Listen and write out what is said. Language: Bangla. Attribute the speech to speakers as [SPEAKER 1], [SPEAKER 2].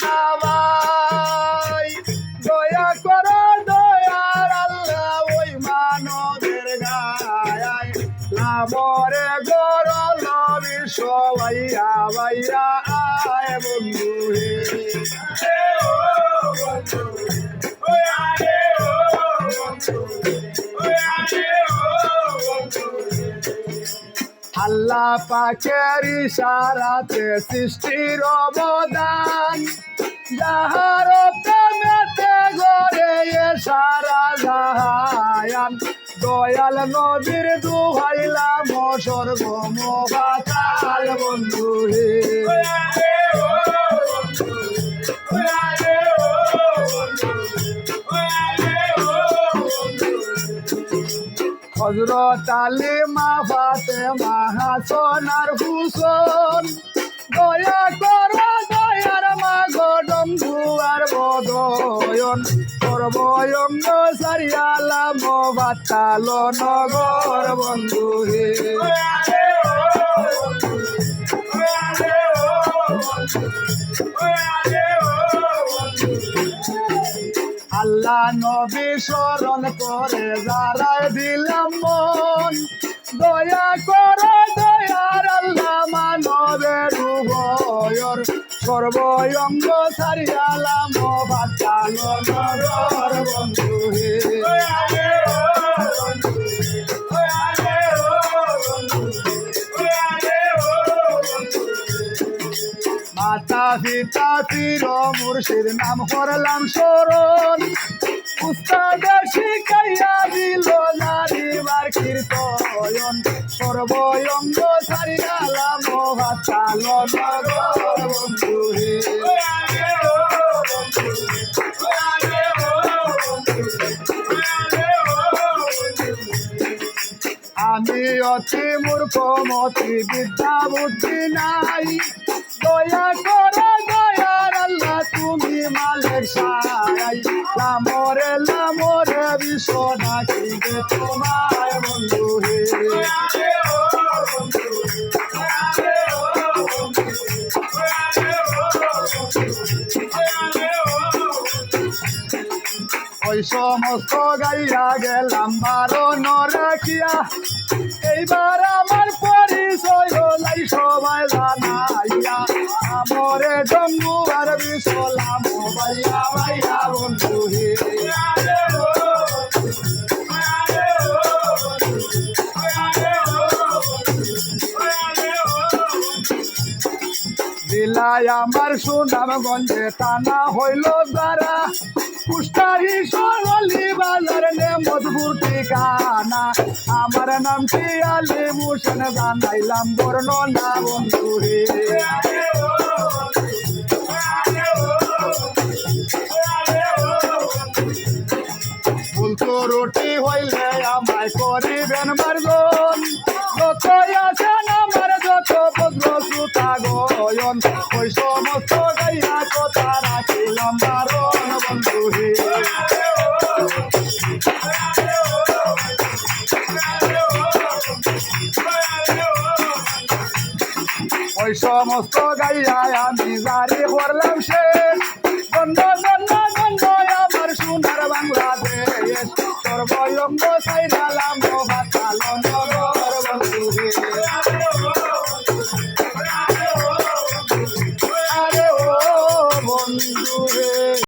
[SPEAKER 1] না ভাই দয়া করো, দয়ার আল্লাহ ওই মানবের গায় লামরে গরল ভাইয়া আয় বন্ধু হে। আল্লাহ পাখের ইশারাতে সৃষ্টির অবদান। যাহার প্রেমেতে গড়ে এ সারা জাহায়ান। দয়াল নবীর দুহাইলাম স্বর্গ মহাতাল বন্ধু হে। হজরত আলী মা ফাতে মাহাসনার হুসন। দয়া কর, দয়ার মা গডম দুয়ার বদয়ন। সর্বয়ঙ্গ সারিয়ালাম বাতাল নগর বন্ধু। আল্লাহ নবী স্মরণ করে যারাই দিলাম মন। দয়া কর, দয়ার আল্লাহ মানবের উভয়র। সর্বয়ঙ্গ সারিয়ালাম বাচ্চা নর বন্ধু হে। মাতা পিতা পীর মুর্শিদ নাম করলাম স্মরণ। উস্তাদ শিখাইয়া দিল নারীবার কীর্তন। সর্বয়ঙ্গ সারিয়ালাম ভাতাল নগর বন্ধু হে। আমি অতি মূর্খ মতি বিদ্যা বুদ্ধি নাই। দয়া কর দয়ার আল্লাহ, তুমি মালের সাই লামরে লামরে ডাকিবে তোমায় বন্ধু হে। ওই সমস্ত গাইয়া গেলাম বারো নরাকিয়া। এইবার দিলাই আমার সুনামগঞ্জে টানা হইল দ্বারা পুষ্টারি সরলি বাজার নে মধুর ঠিকানা। আমার নামটি আলী মুসেন জানাইলাম বর্ণনা বন্ধু রে। ফুলতো রুটি হইলে আমায় করিবেন মার্জন। যত গয়ন ওই সমস্ত গাইয়া কথা রাখিলাম বারণ বন্ধু হে। ওই সমস্ত গাইয়া আমি জারি করলাম শেষ। গন্ধ গন্ধ গন্ধ আমার সোনার বাংলাদেশ। সর্বয়ঙ্গ সাইরালাম নগর বন্ধু হে।